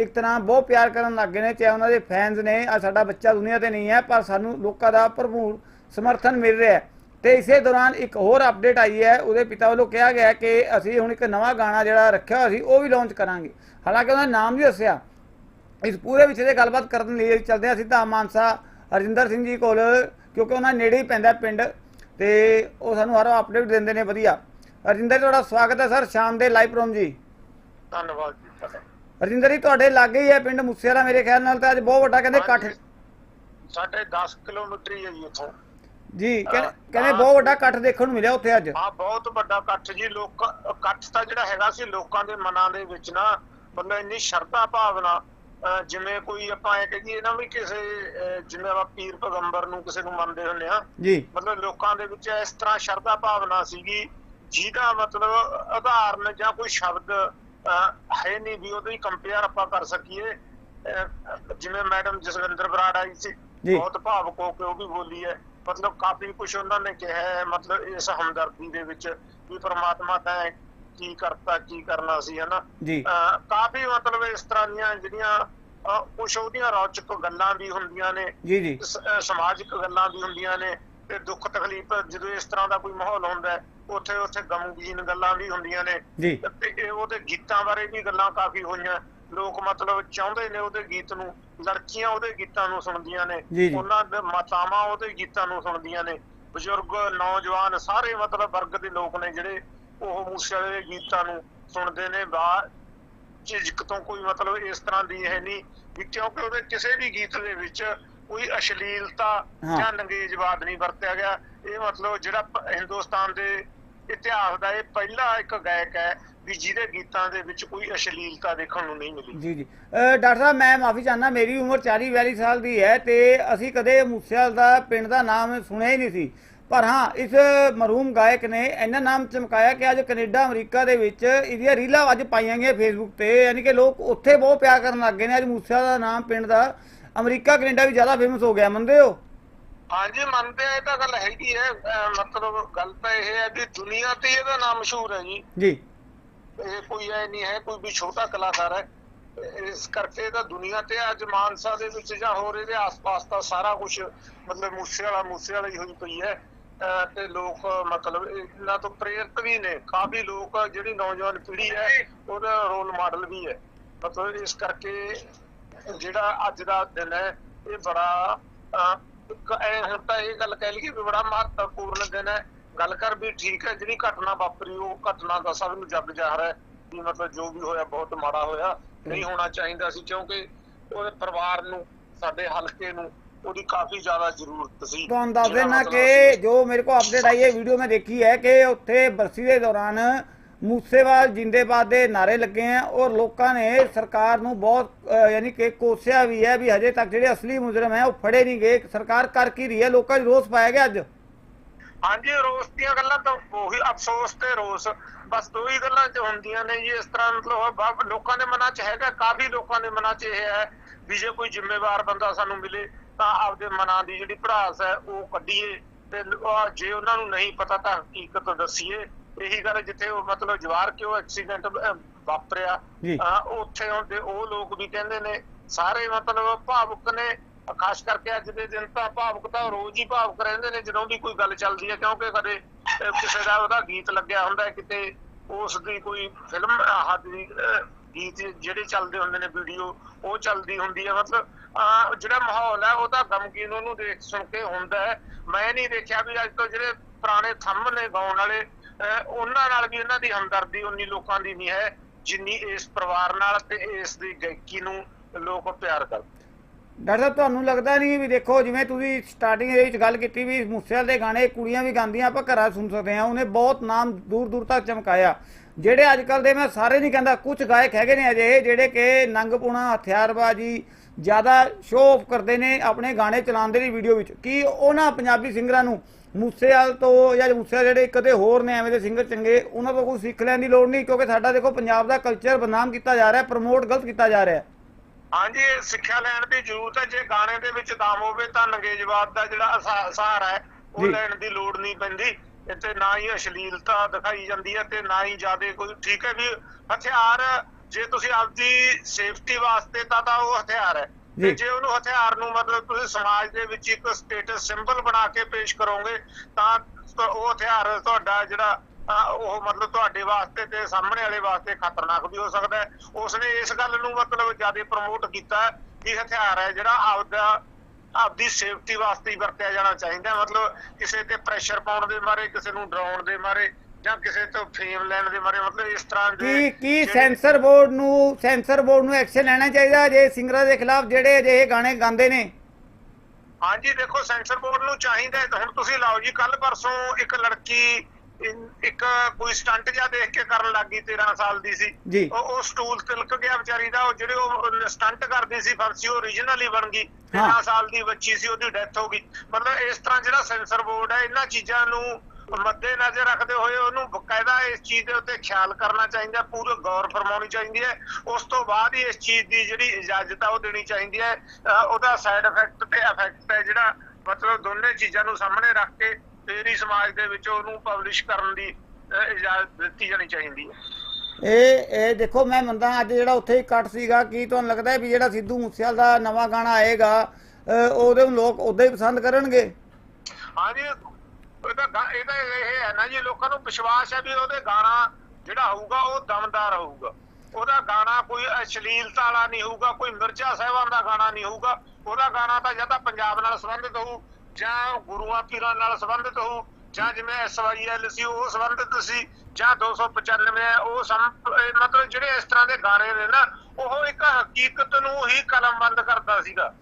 ਇੱਕ ਤਰ੍ਹਾਂ ਬਹੁਤ ਪਿਆਰ ਕਰਨ ਲੱਗ ਗਏ ਨੇ, ਚਾਹੇ ਉਹਨਾਂ ਦੇ ਫੈਨਸ ਨੇ ਆ ਸਾਡਾ ਬੱਚਾ ਦੁਨੀਆ ਤੇ ਨਹੀਂ ਹੈ, ਪਰ ਸਾਨੂੰ ਲੋਕਾਂ ਦਾ ਭਰਪੂਰ ਸਮਰਥਨ ਮਿਲ ਰਿਹਾ ਹੈ। ਤੇ ਇਸੇ ਦੌਰਾਨ ਇੱਕ ਹੋਰ ਅਪਡੇਟ ਆਈ ਹੈ, ਉਹਦੇ ਪਿਤਾ ਵੱਲੋਂ ਕਿਹਾ ਗਿਆ ਕਿ ਅਸੀਂ ਹੁਣ ਇੱਕ ਨਵਾਂ ਗਾਣਾ ਜਿਹੜਾ ਰੱਖਿਆ ਹੋਇਆ ਸੀ, ਉਹ ਵੀ ਲਾਂਚ ਕਰਾਂਗੇ। ਹਾਲਾਂਕਿ ਉਹਨਾਂ ਨੇ ਨਾਮ ਨਹੀਂ ਦੱਸਿਆ। ਇਸ ਪੂਰੇ ਵਿਸ਼ੇ ਤੇ ਗੱਲਬਾਤ ਕਰਨ ਲਈ ਚੱਲਦੇ ਹਾਂ ਸਿੱਧਾ ਮਾਨਸਾ ਹਰਜਿੰਦਰ ਸਿੰਘ ਜੀ ਕੋਲ, ਕਿਉਂਕਿ ਉਹਨਾਂ ਨੇੜੇ ਹੀ ਪੈਂਦਾ ਪਿੰਡ, ਤੇ ਉਹ ਸਾਨੂੰ ਹਰ ਅਪਡੇਟ ਦਿੰਦੇ ਨੇ, ਵਧੀਆ। ਹਰਜਿੰਦਰ ਜੀ, ਤੁਹਾਡਾ ਸਵਾਗਤ ਹੈ ਸਰ, ਸ਼ਾਮ ਦੇ ਲਾਈਵ ਪ੍ਰੋਮ ਜੀ। ਧੰਨਵਾਦ ਜੀ ਤੁਹਾਡਾ। ਹਰਜਿੰਦਰ ਜੀ ਤੁਹਾਡੇ ਲਾਗੇ ਹੀ ਹੈ ਪਿੰਡ ਮੁੱਸੇਵਾਲਾ ਮੇਰੇ ਖਿਆਲ ਨਾਲ ਤਾਂ ਅੱਜ ਬਹੁਤ ਵੱਡਾ ਕਹਿੰਦੇ ਇਕੱਠ ਸਾਡੇ 10 ਕਿਲੋਮੀਟਰ ਹੀ ਹੈ ਜੀ ਇੱਥੋਂ। ਜੀ ਕਹਿੰਦੇ ਬਹੁਤ ਵੱਡਾ ਇਕੱਠ ਦੇਖਣ ਨੂੰ ਮਿਲਿਆ ਉੱਥੇ ਅੱਜ। ਹਾਂ ਬਹੁਤ ਵੱਡਾ ਇਕੱਠ ਜੀ ਲੋਕ ਇਕੱਠ ਤਾਂ ਜਿਹੜਾ ਹੈਗਾ ਸੀ ਲੋਕਾਂ ਦੇ ਮਨਾਂ ਦੇ ਵਿੱਚ ਨਾ ਮਤਲਬ ਇੰਨੀ ਸ਼ਰਧਾ ਭਾਵਨਾ ਜਿਵੇਂ ਕੋਈ ਆਪਾਂ ਇਹ ਕਹੀਏ ਨਾ ਵੀ ਕਿਸੇ ਜਿਵੇਂ ਆਪਾਂ ਪੀਰ ਪੈਗੰਬਰ ਨੂੰ ਕਿਸੇ ਨੂੰ ਮੰਨਦੇ ਹੁੰਦੇ ਆ ਜੀ। ਮਤਲਬ ਲੋਕਾਂ ਦੇ ਵਿੱਚ ਇਸ ਤਰ੍ਹਾਂ ਸ਼ਰਧਾ ਭਾਵਨਾ ਸੀਗੀ ਜਿਹਦਾ ਮਤਲਬ ਉਦਾਹਰਨ ਜਾਂ ਕੋਈ ਸ਼ਬਦ ਹੈ ਨਹੀਂ ਵੀ ਉਹਦੀ ਕੰਪੇਅਰ ਆਪਾਂ ਕਰ ਸਕੀਏ। ਜਿਵੇਂ ਮੈਡਮ ਜਸਵਿੰਦਰ ਬਰਾੜ ਆਈ ਸੀ। ਬਹੁਤ ਭਾਵੁਕ ਹੋ ਕੇ ਉਹ ਵੀ ਬੋਲੀ ਹੈ। ਮਤਲਬ ਕਾਫੀ ਕੁਝ ਉਹਨਾਂ ਨੇ ਕਿਹਾ ਹੈ ਮਤਲਬ ਇਸ ਹਮਦਰਦੀ ਦੇ ਵਿੱਚ ਵੀ ਪ੍ਰਮਾਤਮਾ ਤਾਂ ਕੀ ਕਰਤਾ ਕੀ ਕਰਨਾ ਸੀ ਹਨਾ? ਕਾਫੀ ਮਤਲਬ ਇਸ ਤਰ੍ਹਾਂ ਦੀਆਂ ਜਿਹੜੀਆਂ ਕੁਝ ਉਹਦੀਆਂ ਰੌਚਕ ਗੱਲਾਂ ਵੀ ਹੁੰਦੀਆਂ ਨੇ ਜੀ ਜੀ। ਸਮਾਜਿਕ ਗੱਲਾਂ ਵੀ ਹੁੰਦੀਆਂ ਨੇ ਤੇ ਦੁੱਖ ਤਕਲੀਫ ਜਦੋਂ ਇਸ ਤਰ੍ਹਾਂ ਦਾ ਕੋਈ ਮਾਹੌਲ ਹੁੰਦਾ ਹੈ ਉੱਥੇ ਉੱਥੇ ਗਮਗੀਨ ਗੱਲਾਂ ਵੀ ਹੁੰਦੀਆਂ ਨੇ। ਤੇ ਇਹ ਉਹਦੇ ਗੀਤਾਂ ਬਾਰੇ ਵੀ ਗੱਲਾਂ ਕਾਫੀ ਹੋਈਆਂ। ਲੋਕ ਮਤਲਬ ਚਾਹੁੰਦੇ ਨੇ ਉਹਦੇ ਗੀਤ ਨੂੰ ਲੜਕੀਆਂ ਉਹਦੇ ਗੀਤਾਂ ਨੂੰ ਸੁਣਦੀਆਂ ਨੇ। ਉਹਨਾਂ ਦੇ ਮਾਤਾਵਾਂ ਉਹਦੇ ਗੀਤਾਂ ਨੂੰ ਸੁਣਦੀਆਂ ਨੇ। ਬਜ਼ੁਰਗ ਨੌਜਵਾਨ ਸਾਰੇ ਮਤਲਬ ਵਰਗ ਦੇ ਲੋਕ ਨੇ ਜਿਹੜੇ ਉਹ ਮੂਸੇ ਵਾਲੇ ਦੇ ਗੀਤਾਂ ਨੂੰ ਸੁਣਦੇ ਨੇ। ਬਾ ਝਿਜਕ ਤੋਂ ਕੋਈ ਮਤਲਬ ਇਸ ਤਰ੍ਹਾਂ ਦੀ ਹੈ ਨਹੀਂ ਵੀ ਕਿਉਂਕਿ ਉਹਦੇ ਕਿਸੇ ਵੀ ਗੀਤ ਦੇ ਵਿੱਚ ਕੋਈ ਅਸ਼ਲੀਲਤਾ। ਜਾਂ ਨੰਗੇਜਵਾਦ ਨਹੀਂ ਵਰਤਿਆ ਗਿਆ। ਇਹ ਮਤਲਬ ਜਿਹੜਾ ਹਿੰਦੁਸਤਾਨ ਦੇ ਇਤਿਹਾਸ ਦਾ ਇਹ ਪਹਿਲਾ ਇੱਕ ਗਾਇਕ ਹੈ ਵੀ ਜਿਹਦੇ ਗੀਤਾਂ ਦੇ ਵਿੱਚ ਕੋਈ ਅਸ਼ਲੀਲਤਾ ਦੇਖਣ ਨੂੰ ਨਹੀਂ ਮਿਲੀ। ਜੀ ਜੀ। ਡਾਕਟਰ ਸਾਹਿਬ, ਮੈਂ ਮਾਫੀ ਚਾਹੁੰਦਾ, ਮੇਰੀ ਉਮਰ 40 42 ਸਾਲ ਦੀ ਹੈ ਤੇ ਅਸੀਂ ਕਦੇ ਮੂਸੇਵਾਲ ਦਾ ਪਿੰਡ ਦਾ ਨਾਮ ਸੁਣਿਆ ਹੀ ਨਹੀਂ ਸੀ। ਪਰ ਹਾਂ, ਇਸ ਮਰਹੂਮ ਗਾਇਕ ਨੇ ਇੰਨਾ ਨਾਮ ਚਮਕਾਇਆ ਕਿ ਅੱਜ ਕੈਨੇਡਾ, ਅਮਰੀਕਾ ਦੇ ਵਿੱਚ ਇਹਦੀਆਂ ਰੀਲਾਂ ਅੱਜ ਪਾਈਆਂ ਗਈਆਂ ਫੇਸਬੁੱਕ ਤੇ। ਯਾਨੀ ਕਿ ਲੋਕ ਉੱਥੇ ਬਹੁਤ ਪਿਆਰ ਕਰਨ ਲੱਗ ਗਏ ਨੇ। ਅੱਜ ਮੂਸੇਵਾਲ ਦਾ ਨਾਮ ਪਿੰਡ ਦਾ ਅਮਰੀਕਾ, ਕੈਨੇਡਾ ਵੀ ਜ਼ਿਆਦਾ ਫੇਮਸ ਹੋ ਗਿਆ, ਮੰਨਦੇ ਹੋ? ਹਾਂਜੀ ਮੰਨਦੇ ਆ ਇਹ ਤਾਂ ਗੱਲ ਹੈਗੀ ਹੈ ਮਤਲਬ ਗੱਲ ਤਾਂ ਇਹ ਹੈ ਵੀ ਦੁਨੀਆ ਤੇ ਇਹਦਾ ਨਾਮ ਮਸ਼ਹੂਰ ਹੈ ਜੀ। ਜੀ। ਇਹ ਕੋਈ ਐ ਨਹੀਂ ਹੈ ਕੋਈ ਵੀ ਛੋਟਾ ਕਲਾਕਾਰ ਹੈ। ਇਸ ਕਰਕੇ ਤਾਂ ਦੁਨੀਆ ਤੇ ਅੱਜ ਮਾਨਸਾ ਦੇ ਵਿੱਚ ਜਾਂ ਹੋਰ ਇਹਦੇ ਆਸ-ਪਾਸ ਤਾਂ ਸਾਰਾ ਕੁਝ ਮਤਲਬ ਮੂਸੇ ਵਾਲਾ ਮੂਸੇ ਵਾਲਾ ਹੀ ਹੋਈ ਪਈ ਹੈ। ਤੇ ਲੋਕ ਮਤਲਬ ਇਹਨਾਂ ਤੋਂ ਪ੍ਰੇਰਿਤ ਵੀ ਨੇ। ਕਾਫੀ ਲੋਕ ਜਿਹੜੀ ਨੌਜਵਾਨ ਪੀੜ੍ਹੀ ਹੈ ਉਹਦਾ ਰੋਲ ਮਾਡਲ ਵੀ ਹੈ। ਮਤਲਬ ਇਸ ਕਰਕੇ ਜਿਹੜਾ ਅੱਜ ਦਾ ਦਿਨ ਹੈ ਇਹ ਬੜਾ ਤਾਂ ਇਹ ਗੱਲ ਕਹਿ ਲਈਏ ਵੀ ਬੜਾ ਮਹੱਤਵਪੂਰਨ ਦਿਨ ਹੈ। ਗੱਲ ਕਰ ਵੀ ਠੀਕ ਹੈ ਜਿਹੜੀ ਘਟਨਾ ਵਾਪਰੀ ਉਹ ਘਟਨਾ ਦਾ ਸਭ ਨੂੰ ਜੱਗ ਜ਼ਾਹਰ ਹੈ ਵੀ ਮਤਲਬ ਜੋ ਵੀ ਹੋਇਆ ਬਹੁਤ ਮਾੜਾ ਹੋਇਆ। ਨਹੀਂ ਹੋਣਾ ਚਾਹੀਦਾ ਸੀ ਕਿਉਂਕਿ ਉਹਦੇ ਪਰਿਵਾਰ ਨੂੰ ਸਾਡੇ ਹਲਕੇ ਨੂੰ ਉਹਦੀ ਕਾਫੀ ਜ਼ਿਆਦਾ ਜ਼ਰੂਰਤ ਸੀ। ਤੁਹਾਨੂੰ ਦੱਸ ਦੇਣਾ ਕਿ ਜੋ ਮੇਰੇ ਕੋਲ ਅਪਡੇਟ ਆਈ ਹੈ ਵੀਡੀਓ ਮੈਂ ਦੇਖੀ ਹੈ ਕਿ ਉੱਥੇ ਬਰਸੀ ਦੇ ਦੌਰਾਨ ਮੂਸੇਵਾਲ ਜਿੰਦੇਬਾਦ ਦੇ ਨਾਰੇ ਲੱਗੇ ਆ ਔਰ ਲੋਕਾਂ ਨੇ ਸਰਕਾਰ ਨੂੰ ਬਹੁਤ ਯਾਨੀ ਕਿ ਕੋਸਿਆ ਵੀ ਹੈ ਵੀ ਹਜੇ ਤੱਕ ਜਿਹੜੇ ਅਸਲੀ ਮੁਜਰਮ ਹੈ ਉਹ ਫੜੇ ਨਹੀਂ ਗਏ। ਸਰਕਾਰ ਕਰ ਕੀ ਰਹੀ ਹੈ? ਲੋਕਾਂ 'ਚ ਰੋਸ ਪਾਇਆ ਗਿਆ ਅੱਜ? ਹਾਂਜੀ, ਰੋਸ ਦੀਆਂ ਗੱਲਾਂ ਤਾਂ ਉਹੀ ਅਫਸੋਸ ਤੇ ਰੋਸ। ਬਸ ਦੋ ਹੀ ਗੱਲਾਂ ਚ ਹੁੰਦੀਆਂ ਨੇ ਜੀ, ਇਸ ਤਰ੍ਹਾਂ ਮਤਲਬ ਲੋਕਾਂ ਦੇ ਮਨਾਂ 'ਚ ਹੈਗਾ, ਕਾਫੀ ਲੋਕਾਂ ਦੇ ਮਨਾਂ 'ਚ ਇਹ ਹੈ ਵੀ ਜੇ ਕੋਈ ਜ਼ਿੰਮੇਵਾਰ ਬੰਦਾ ਸਾਨੂੰ ਮਿਲੇ ਤਾਂ ਆਪਦੇ ਮਨਾਂ ਦੀ ਜਿਹੜੀ ਭੜਾਸ ਹੈ ਉਹ ਕੱਢੀਏ ਤੇ ਜੇ ਉਹਨਾਂ ਨੂੰ ਨਹੀਂ ਪਤਾ ਤਾਂ ਹਕੀਕਤ ਦੱਸੀਏ। ਇਹੀ ਗੱਲ ਜਿੱਥੇ ਉਹ ਮਤਲਬ ਜਵਾਰ ਕਿਉਂ ਐਕਸੀਡੈਂਟ ਵਾਪਰਿਆ? ਉੱਥੇ ਹੁੰਦੇ ਉਹ ਲੋਕ ਵੀ ਕਹਿੰਦੇ ਨੇ ਸਾਰੇ ਮਤਲਬ ਭਾਵੁਕ ਨੇ। ਖਾਸ ਕਰਕੇ ਅੱਜ ਦੇ ਦਿਨ ਤਾਂ ਭਾਵੁਕ ਤਾਂ ਰੋਜ਼ ਹੀ ਭਾਵੁਕ ਰਹਿੰਦੇ ਨੇ ਜਦੋਂ ਵੀ ਕੋਈ ਗੱਲ ਚੱਲਦੀ ਹੈ ਕਿਉਂਕਿ ਕਦੇ ਕਿਸੇ ਦਾ ਉਹਦਾ ਗੀਤ ਲੱਗਿਆ ਹੁੰਦਾ ਹੈ ਕਿਤੇ ਉਸ ਦੀ ਕੋਈ ਫਿਲਮ ਹੱਦ ਦੀ ਗੀਤ ਜਿਹੜੇ ਚੱਲਦੇ ਹੁੰਦੇ ਨੇ ਵੀਡੀਓ ਉਹ ਚੱਲਦੀ ਹੁੰਦੀ ਹੈ। ਮਤਲਬ ਜਿਹੜਾ ਮਾਹੌਲ ਹੈ ਉਹ ਤਾਂ ਗਮਗੀਨ ਉਹਨੂੰ ਦੇਖ ਸੁਣ ਕੇ ਹੁੰਦਾ ਹੈ। ਮੈਂ ਨਹੀਂ ਦੇਖਿਆ ਵੀ ਅੱਜ ਤੋਂ ਜਿਹੜੇ ਪੁਰਾਣੇ ਥੰਮ ਨੇ ਗਾਉਣ ਵਾਲੇ ਉਹਨਾਂ ਨਾਲ ਵੀ ਇਹਨਾਂ ਦੀ ਹਮਦਰਦੀ ਉਨੀ ਲੋਕਾਂ ਦੀ ਨਹੀਂ ਹੈ ਜਿੰਨੀ ਇਸ ਪਰਿਵਾਰ ਨਾਲ ਤੇ ਇਸ ਦੀ ਗਾਇਕੀ ਨੂੰ ਲੋਕ ਪਿਆਰ ਕਰਦੇ। ਡਾਕਟਰ ਸਾਹਿਬ, ਤੁਹਾਨੂੰ ਲੱਗਦਾ ਨਹੀਂ ਵੀ ਦੇਖੋ, ਜਿਵੇਂ ਤੁਸੀਂ ਸਟਾਰਟਿੰਗ ਦੇ ਵਿੱਚ ਗੱਲ ਕੀਤੀ ਵੀ ਮੂਸੇਵਾਲ ਦੇ ਗਾਣੇ, ਕੁੜੀਆਂ ਵੀ ਗਾਉਂਦੀਆਂ, ਆਪਾਂ ਘਰਾਂ ਸੁਣ ਸਕਦੇ ਹਾਂ, ਉਹਨੇ ਬਹੁਤ ਨਾਮ ਦੂਰ ਦੂਰ ਤੱਕ ਚਮਕਾਇਆ। ਜਿਹੜੇ ਅੱਜ ਕੱਲ ਦੇ ਮੈਂ ਸਾਰੇ ਨਹੀਂ ਕਹਿੰਦਾ ਕੁਝ ਗਾਇਕ ਹੈਗੇ ਨੇ ਅਜੇ ਜਿਹੜੇ ਕਿ ਨੰਗਪੂਣਾ ਹਥਿਆਰਬਾਜ਼ੀ, ਜ਼ਿਆਦਾ ਸ਼ੋਅ ਆਫ ਕਰਦੇ ਨੇ ਆਪਣੇ ਗਾਣੇ ਚਲਾਉਂਦੇ ਨੇ ਵੀਡੀਓ ਵਿੱਚ। ਕੀ ਉਹਨਾਂ ਪੰਜਾਬੀ ਸਿੰਗਰਾਂ ਨੂੰ ਮੂਸੇਵਾਲ ਤੋਂ ਜਾਂ ਮੂਸੇਵਾਲ ਜਿਹੜੇ ਕਦੇ ਹੋਰ ਨੇ ਐਵੇਂ ਦੇ ਸਿੰਗਰ ਚੰਗੇ ਉਹਨਾਂ ਤੋਂ ਕੋਈ ਸਿੱਖ ਲੈਣ ਦੀ ਲੋੜ ਨਹੀਂ ਕਿਉਂਕਿ ਸਾਡਾ ਦੇਖੋ ਪੰਜਾਬ ਦਾ ਕਲਚਰ ਬਦਨਾਮ ਕੀਤਾ ਜਾ ਰਿਹਾ ਪ੍ਰਮੋਟ ਗਲਤ ਕੀਤਾ ਜਾ ਰਿਹਾ ਹਾਂਜੀ ਸਿੱਖਿਆ ਲੈਣ ਦੀ ਜ਼ਰੂਰਤ ਹੈ ਜੇ ਗਾਣੇ ਦੇ ਵਿੱਚ ਦਮ ਹੋਵੇ ਤਾਂ ਨੰਗੇਜਵਾਦ ਦਾ ਜਿਹੜਾ ਸਹਾਰਾ ਹੈ ਉਹ। ਲੈਣ ਦੀ ਲੋੜ ਨਹੀਂ ਪੈਂਦੀ ਇੱਥੇ ਨਾ ਹੀ ਅਸ਼ਲੀਲਤਾ ਦਿਖਾਈ ਜਾਂਦੀ ਹੈ ਤੇ ਨਾ ਹੀ ਜਿਆਦੇ ਕੋਈ ਠੀਕ ਹੈ ਵੀ ਹਥਿਆਰ ਜੇ ਤੁਸੀਂ ਆਪਦੀ ਸੇਫਟੀ ਵਾਸਤੇ ਤਾਂ ਤਾਂ ਉਹ ਹਥਿਆਰ ਹੈ। ਤੇ ਜੇ ਉਹਨੂੰ ਹਥਿਆਰ ਨੂੰ ਮਤਲਬ ਤੁਸੀਂ ਸਮਾਜ ਦੇ ਵਿੱਚ ਇੱਕ ਸਟੇਟਸ ਸਿੰਬਲ ਬਣਾ ਕੇ ਪੇਸ਼ ਕਰੋਗੇ ਤਾਂ ਉਹ ਹਥਿਆਰ ਤੁਹਾਡਾ ਜਿਹੜਾ ਉਹ ਮਤਲਬ ਤੁਹਾਡੇ ਵਾਸਤੇ ਤੇ ਸਾਹਮਣੇ ਵਾਲੇ ਵਾਸਤੇ ਖਤਰਨਾਕ ਵੀ ਹੋ ਸਕਦਾ ਹੈ ਉਸਨੇ ਇਸ ਗੱਲ ਨੂੰ ਮਤਲਬ ਜ਼ਿਆਦਾ ਪ੍ਰਮੋਟ ਕੀਤਾ ਕਿ ਹਥਿਆਰ ਹੈ ਜਿਹੜਾ ਆਪਦਾ ਆਪਦੀ ਸੇਫਟੀ ਵਾਸਤੇ ਹੀ ਵਰਤਿਆ ਜਾਣਾ ਚਾਹੀਦਾ। ਮਤਲਬ ਕਿਸੇ ਤੇ ਪ੍ਰੈਸ਼ਰ ਪਾਉਣ ਦੇ ਮਾਰੇ ਕਿਸੇ ਨੂੰ ਡਰਾਉਣ ਦੇ ਮਾਰੇ ਜਾਂ ਕਿਸੇ ਤੋਂ ਫੇਮ ਲੈਣ ਦੇ ਮਾਰੇ ਮਤਲਬ ਇਸ ਤਰ੍ਹਾਂ ਦੇ ਕੀ ਕੀ ਜਿਹੜੇ- ਸੈਂਸਰ ਬੋਰਡ ਨੂੰ ਸੈਂਸਰ ਬੋਰਡ ਨੂੰ ਐਕਸ਼ਨ ਲੈਣਾ ਚਾਹੀਦਾ ਜੇ ਸਿੰਗਰਾਂ ਦੇ ਖਿਲਾਫ ਜਿਹੜੇ ਅਜਿਹੇ ਗਾਣੇ ਗਾਉਂਦੇ ਨੇ ਹਾਂਜੀ ਦੇਖੋ ਸੈਂਸਰ ਬੋਰਡ ਨੂੰ ਚਾਹੀਦਾ ਹੈ, ਹੁਣ ਤੁਸੀਂ ਲਾਓ ਜੀ ਕੱਲ ਪਰਸੋਂ ਇੱਕ ਲੜਕੀ ਇਨ- ਇੱਕ ਕੋਈ ਸਟੰਟ ਜਿਹਾ ਦੇਖ ਕੇ ਕਰਨ ਲੱਗੀ 13 ਸਾਲ ਦੀ ਸੀ ਜੀ। ਉਹ ਉਹ ਸਟੂਲ ਤਿਲਕ ਗਿਆ ਵਿਚਾਰੀ ਦਾ ਉਹ ਜਿਹੜੇ ਉਹ ਸਟੰਟ ਕਰਦੀ ਸੀ ਫਰਸੀ ਓਰੀਜਨਲ ਹੀ ਬਣ ਗਈ 13 ਹਾਂ। ਸਾਲ ਦੀ ਬੱਚੀ ਸੀ ਉਹਦੀ ਡੈਥ ਹੋ ਗਈ ਮਤਲਬ ਇਸ ਤਰ੍ਹਾਂ ਜਿਹੜਾ ਸੈਂਸਰ ਬੋਰਡ ਹੈ ਇਹਨਾਂ ਚੀਜ਼ਾਂ ਨੂੰ ਮੱਦੇ ਨਜ਼ਰ ਰੱਖਦੇ ਹੋਏ ਉਹਨੂੰ ਬਕਾਇਦਾ ਇਸ ਚੀਜ਼ ਦੇ ਉੱਤੇ ਖਿਆਲ ਕਰਨਾ ਚਾਹੀਦਾ ਪੂਰੇ ਗੌਰ ਫਰਮਾਉਣੀ ਚਾਹੀਦੀ ਹੈ। ਉਸ ਤੋਂ ਬਾਅਦ ਹੀ ਇਸ ਚੀਜ਼ ਦੀ ਜਿਹੜੀ ਇਜਾਜ਼ਤ ਆ ਉਹ ਦੇਣੀ ਚਾਹੀਦੀ ਹੈ। ਉਹਦਾ ਸਾਈਡ ਇਫੈਕਟ ਤੇ ਇਫੈਕਟ ਹੈ ਜਿਹੜਾ ਮਤਲਬ ਦੋਨੇ ਚੀਜ਼ਾਂ ਨੂੰ ਸਾਹਮਣੇ ਰੱਖ ਕੇ ਫੇਰ ਹੀ ਸਮਾਜ ਦੇ ਵਿੱਚ ਉਹਨੂੰ ਪਬਲਿਸ਼ ਕਰਨ ਦੀ ਇਜਾਜ਼ਤ ਦਿੱਤੀ ਜਾਣੀ ਚਾਹੀਦੀ ਹੈ। ਇਹ ਇਹ ਦੇਖੋ ਮੈਂ ਮੰਨਦਾ ਅੱਜ ਜਿਹੜਾ ਉੱਥੇ ਹੀ ਕੱਟ ਸੀਗਾ ਕੀ ਤੁਹਾਨੂੰ ਲੱਗਦਾ ਵੀ ਜਿਹੜਾ ਸਿੱਧੂ ਮੂਸੇਵਾਲ ਦਾ ਨਵਾਂ ਗਾਣਾ ਆਏਗਾ ਉਹਦੇ ਨੂੰ ਲੋਕ ਉਦਾਂ ਹੀ ਪਸੰਦ ਕਰਨਗੇ? ਹਾਂਜੀ ਇਹਦਾ ਗਾ- ਇਹਦਾ ਇਹ ਹੈ ਨਾ ਜੀ ਲੋਕਾਂ ਨੂੰ ਵਿਸ਼ਵਾਸ ਹੈ ਵੀ ਉਹਦੇ ਗਾਣਾ ਜਿਹੜਾ ਹੋਊਗਾ ਉਹ ਦਮਦਾਰ ਹੋਊਗਾ। ਉਹਦਾ ਗਾਣਾ ਕੋਈ ਅਸ਼ਲੀਲਤਾ ਵਾਲਾ ਨਹੀਂ ਹੋਊਗਾ ਕੋਈ ਮਿਰਜ਼ਾ ਸਾਹਿਬਾਨ ਦਾ ਗਾਣਾ ਨਹੀਂ ਹੋਊਗਾ। ਉਹਦਾ ਗਾਣਾ ਤਾਂ ਜਾਂ ਤਾਂ ਪੰਜਾਬ ਨਾਲ ਸੰਬੰਧਿਤ ਹੋਊ ਜਾਂ ਗੁਰੂਆਂ ਪੀਰਾਂ ਨਾਲ ਸੰਬੰਧਿਤ ਹੋਊ ਜਾਂ ਜਿਵੇਂ ਐਸਵਾਈਐਲ ਸੀ ਉਹ ਸੰਬੰਧਿਤ ਸੀ ਜਾਂ 295 ਹੈ ਉਹ ਸਮ- ਇਹ ਮਤਲਬ ਜਿਹੜੇ ਇਸ ਤਰ੍ਹਾਂ ਦੇ ਗਾਣੇ ਨੇ ਨਾ ਉਹ ਇੱਕ ਹਕੀਕਤ ਨੂੰ ਹੀ ਕਲਮਬੰਦ ਕਰਦਾ ਸੀਗਾ।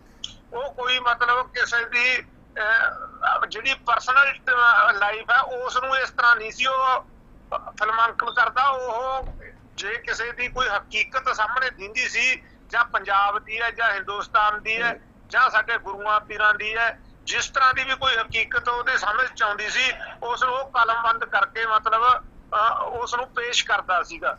ਉਹ ਕੋਈ ਮਤਲਬ ਕਿਸੇ ਦੀ ਅਹ, ਜਿਹੜੀ ਪਰਸਨਲ ਲਾਈਫ ਹੈ ਉਸ ਨੂੰ ਇਸ ਤਰ੍ਹਾਂ ਨਹੀਂ ਸੀ ਉਹ ਫਿਲਮਾਂਕਨ ਕਰਦਾ। ਉਹ ਜੇ ਕਿਸੇ ਦੀ ਕੋਈ ਹਕੀਕਤ ਸਾਹਮਣੇ ਦਿੰਦੀ ਸੀ ਜਾਂ ਪੰਜਾਬ ਦੀ ਹੈ ਜਾਂ ਹਿੰਦੁਸਤਾਨ ਦੀ ਹੈ ਜਾਂ ਸਾਡੇ ਗੁਰੂਆਂ ਪੀਰਾਂ ਦੀ ਹੈ ਜਿਸ ਤਰ੍ਹਾਂ ਦੀ ਵੀ ਕੋਈ ਹਕੀਕਤ ਉਹਦੇ ਸਮਝ ਚ ਆਉਂਦੀ ਸੀ ਉਸ ਨੂੰ ਉਹ ਕਲਮਬੰਦ ਕਰਕੇ ਮਤਲਬ ਉਸ ਨੂੰ ਪੇਸ਼ ਕਰਦਾ ਸੀਗਾ।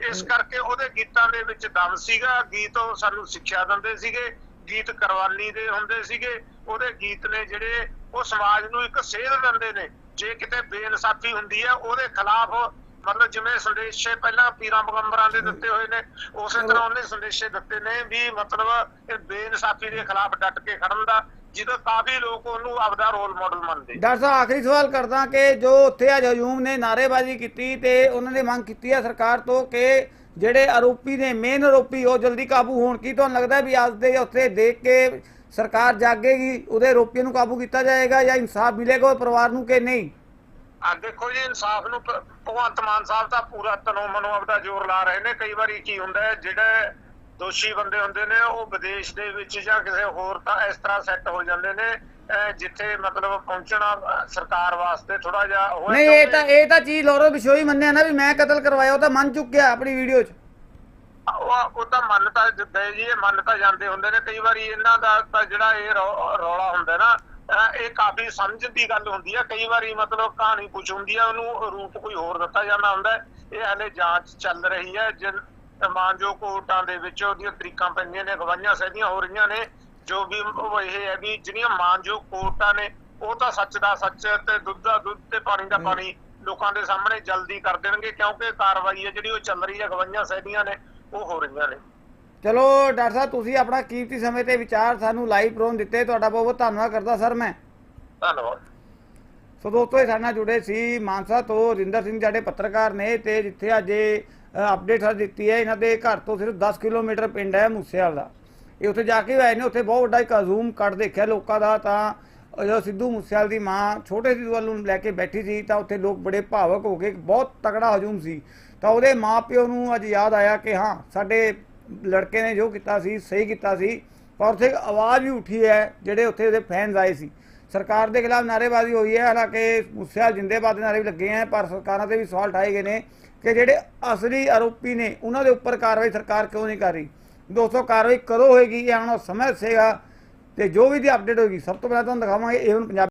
ਇਸ ਕਰਕੇ ਉਹਦੇ ਗੀਤਾਂ ਦੇ ਵਿੱਚ ਦਮ ਸੀਗਾ। ਗੀਤ ਉਹ ਸਾਨੂੰ ਸਿੱਖਿਆ ਦਿੰਦੇ ਸੀਗੇ। ਗੀਤ ਕਰਵਾਲੀ ਦੇ ਹੁੰਦੇ ਸੀਗੇ। ਉਹਦੇ ਗੀਤ ਨੇ ਜਿਹੜੇ ਉਹ ਸਮਾਜ ਨੂੰ ਇੱਕ ਸੇਧ ਦਿੰਦੇ ਨੇ। ਜੇ ਕਿਤੇ ਬੇਇਨਸਾਫੀ ਹੁੰਦੀ ਹੈ, ਉਹਦੇ ਖਿਲਾਫ ਮਤਲਬ ਜਿਵੇਂ ਸੰਦੇਸ਼ੇ ਪਹਿਲਾਂ ਪੀਰਾਂ ਪਗੰਬਰਾਂ ਦੇ ਦਿੱਤੇ ਹੋਏ ਨੇ, ਉਸੇ ਤਰ੍ਹਾਂ ਉਹਨੇ ਸੰਦੇਸ਼ੇ ਦਿੱਤੇ ਨੇ ਵੀ ਮਤਲਬ ਇਹ ਬੇਇਨਸਾਫੀ ਦੇ ਖਿਲਾਫ ਡਟ ਕੇ ਖੜਨ ਦਾ, ਜਿਹਦਾ ਕਾਫੀ ਲੋਕ ਉਹਨੂੰ ਆਪਦਾ ਰੋਲ ਮਾਡਲ ਮੰਨਦੇ ਡਾਕਟਰ ਸਾਹਿਬ, ਆਖਰੀ ਸਵਾਲ ਕਰਦਾ ਕਿ ਜੋ ਉੱਥੇ ਅੱਜ ਹਜੂਮ ਨੇ ਨਾਅਰੇਬਾਜ਼ੀ ਕੀਤੀ ਤੇ ਉਹਨਾਂ ਨੇ ਮੰਗ ਕੀਤੀ ਹੈ ਸਰਕਾਰ ਤੋਂ ਕਿ ਜਿਹੜੇ ਆਰੋਪੀ ਨੇ ਮੇਨ ਆਰੋਪੀ, ਉਹ ਜਲਦੀ ਕਾਬੂ ਹੋਣ। ਕੀ ਤੁਹਾਨੂੰ ਲੱਗਦਾ ਵੀ ਅੱਜ ਦੇ ਉੱਥੇ ਦੇਖ ਕੇ ਸਰਕਾਰ ਜਾਗੇਗੀ ਉਹਦੇ ਆਰੋਪੀਆਂ ਨੂੰ ਕਾਬੂ ਕੀਤਾ ਜਾਏਗਾ ਜਾਂ ਇਨਸਾਫ ਮਿਲੇਗਾ ਪਰਿਵਾਰ ਨੂੰ ਕਿ ਨਹੀਂ? ਆ ਦੇਖੋ ਜੀ ਇਨਸਾਫ ਨੂੰ ਭਗਵੰਤ ਮਾਨ ਸਾਹਿਬ ਤਾਂ ਪੂਰਾ ਤਨੋਂ ਮਨੋਂ ਆਪਦਾ ਜ਼ੋਰ ਲਾ ਰਹੇ ਨੇ। ਕਈ ਵਾਰੀ ਕੀ ਹੁੰਦਾ ਹੈ ਜਿਹੜੇ ਦੋਸ਼ੀ ਬੰਦੇ ਹੁੰਦੇ ਨੇ ਉਹ ਵਿਦੇਸ਼ ਦੇ ਵਿੱਚ ਜਾਂ ਕਿਸੇ ਹੋਰ ਤਾਂ ਇਸ ਤਰ੍ਹਾਂ ਸੈੱਟ ਹੋ ਜਾਂਦੇ ਨੇ ਜਿੱਥੇ ਮਤਲਬ ਪਹੁੰਚਣਾ ਸਰਕਾਰ ਵਾਸਤੇ ਥੋੜਾ ਜਿਹਾ ਨਹੀਂ ਇਹ ਤਾਂ ਇਹ ਤਾਂ ਚੀਜ਼ ਲੋਰੋ ਬਿਸ਼ੋਈ ਮੰਨਿਆ ਨਾ ਵੀ ਮੈਂ ਕਤਲ ਕਰਵਾਇਆ ਉਹ ਤਾਂ ਮੰਨ ਚੁੱਕਿਆ ਆਪਣੀ ਵੀਡੀਓ 'ਚ। ਉਹ ਉਹ ਤਾਂ ਮੰਨ ਤਾਂ ਗਏ ਜੀ ਇਹ ਮੰਨ ਤਾਂ ਜਾਂਦੇ ਹੁੰਦੇ ਨੇ। ਕਈ ਵਾਰੀ ਇਹਨਾਂ ਦਾ ਤਾਂ ਜਿਹੜਾ ਇਹ ਰੌਲਾ ਹੁੰਦਾ ਨਾ ਇਹ ਕਾਫੀ ਸਮਝ ਦੀ ਗੱਲ ਹੁੰਦੀ ਹੈ ਕਈ ਵਾਰੀ ਮਤਲਬ ਕਹਾਣੀ ਕੁਝ ਹੁੰਦੀ ਹੈ ਉਹਨੂੰ ਰੂਪ ਕੋਈ ਹੋਰ ਦਿੱਤਾ ਜਾਂਦਾ ਹੁੰਦਾ। ਇਹ ਹਲੇ ਜਾਂਚ ਚੱਲ ਰਹੀ ਹੈ ਜਿਨ ਮਾਨਜੋ ਕੋਰਟਾਂ ਦੇ ਵਿੱਚ ਉਹਦੀਆਂ ਤਰੀਕਾਂ ਪੈਂਦੀਆਂ ਨੇ ਗਵਾਹੀਆਂ ਸਹਿਦੀਆਂ ਹੋ ਰਹੀਆਂ ਨੇ ਜੋ ਵੀ ਉਹ ਇਹ ਹੈ ਵੀ ਜਿਹੜੀਆਂ ਮਾਨਜੋ ਕੋਰਟਾਂ ਨੇ ਉਹ ਤਾਂ ਸੱਚ ਦਾ ਸੱਚ ਤੇ ਦੁੱਧ ਦਾ ਦੁੱਧ ਤੇ ਪਾਣੀ ਦਾ ਪਾਣੀ ਲੋਕਾਂ ਦੇ ਸਾਹਮਣੇ ਜਲਦੀ ਕਰ ਦੇਣਗੇ ਕਿਉਂਕਿ ਕਾਰਵਾਈ ਹੈ ਜਿਹੜੀ ਉਹ ਚੱਲ ਰਹੀ ਹੈ ਗਵਾਹੀਆਂ ਸਹਿਦੀਆਂ ਨੇ। ਉਹ ਹੋ ਰਹੀਆਂ ਨੇ। ਚਲੋ ਡਾਕਟਰ ਸਾਹਿਬ ਤੁਸੀਂ ਆਪਣਾ ਕੀਮਤੀ ਸਮੇਂ ਤੇ ਵਿਚਾਰ ਸਾਨੂੰ ਲਾਈਵ ਪ੍ਰੋਨ ਦਿੱਤੇ। ਤੁਹਾਡਾ ਬਹੁਤ ਬਹੁਤ ਧੰਨਵਾਦ ਕਰਦਾ ਸਰ ਮੈਂ। ਧੰਨਵਾਦ। ਸੋ ਦੋਸਤੋ ਇਹ ਸਾਡੇ ਨਾਲ ਜੁੜੇ ਸੀ ਮਾਨਸਾ ਤੋਂ ਰਿੰਦਰ ਸਿੰਘ ਸਾਡੇ ਪੱਤਰਕਾਰ ਨੇ ਤੇ ਜਿੱਥੇ ਅੱਜ ਅਪਡੇਟ ਆ ਦਿੱਤੀ ਹੈ ਇਹਨਾਂ ਦੇ ਘਰ ਤੋਂ ਸਿਰਫ 10 ਕਿਲੋਮੀਟਰ ਪਿੰਡ ਹੈ ਮੂਸੇਵਾਲ। ਦਾ ਇਹ ਉੱਥੇ ਜਾ ਕੇ ਆਏ ਨੇ ਉੱਥੇ ਬਹੁਤ ਵੱਡਾ ਇੱਕ ਹਜ਼ੂਮ ਕੱਢ ਦੇਖਿਆ ਲੋਕਾਂ ਦਾ ਤਾਂ ਜਦੋਂ ਸਿੱਧੂ ਮੂਸੇਵਾਲ ਦੀ ਮਾਂ ਛੋਟੇ ਸਿੱਧੂ ਵੱਲ ਨੂੰ ਲੈ ਕੇ ਬੈਠੀ ਸੀ ਤਾਂ ਉੱਥੇ ਲੋਕ ਬੜੇ ਭਾਵਕ ਹੋ ਗਏ ਬਹੁਤ ਤਕੜਾ ਹਜੂਮ ਸੀ। ਤਾਂ ਉਹਦੇ ਮਾਪਿਓ ਨੂੰ ਅੱਜ ਯਾਦ ਆਇਆ ਕਿ ਹਾਂ, ਸਾਡੇ ਲੜਕੇ ਨੇ ਜੋ ਕੀਤਾ ਸੀ, ਸਹੀ ਕੀਤਾ ਸੀ, ਪਰ ਉੱਥੇ ਇੱਕ ਆਵਾਜ਼ ਵੀ ਉੱਠੀ ਹੈ ਜਿਹੜੇ ਉੱਥੇ ਉਹਦੇ ਫੈਨਸ ਆਏ ਸੀ। ਸਰਕਾਰ ਦੇ ਖਿਲਾਫ ਨਾਅਰੇਬਾਜ਼ੀ ਹੋਈ ਹੈ, ਹਾਲਾਂਕਿ ਮੂਸੇਵਾਲ ਜਿੰਦੇਬਾਦ ਦੇ ਨਾਰੇ ਵੀ ਲੱਗੇ ਹੈ, ਪਰ ਸਰਕਾਰਾਂ ਤੇ ਵੀ ਸਵਾਲ ਉਠਾਏ ਗਏ ਨੇ ਕਿ ਜਿਹੜੇ ਅਸਲੀ ਆਰੋਪੀ ਨੇ, ਉਹਨਾਂ ਦੇ ਉੱਪਰ ਕਾਰਵਾਈ ਸਰਕਾਰ ਕਿਉਂ ਨਹੀਂ ਕਰ ਰਹੀ? ਦੋਸਤੋ, ਕਾਰਵਾਈ ਕਦੋਂ ਹੋਏਗੀ? ਇਹ ਆਉਣ ਵਾਲਾ ਸਮਾਂ ਦੱਸੇਗਾ। ਤੇ ਜੋ ਵੀ ਦੀ ਅਪਡੇਟ ਹੋਏਗੀ ਸਭ ਤੋਂ ਪਹਿਲਾਂ ਤੁਹਾਨੂੰ ਦਿਖਾਵਾਂਗੇ ਏਵਨ ਪੰਜਾਬ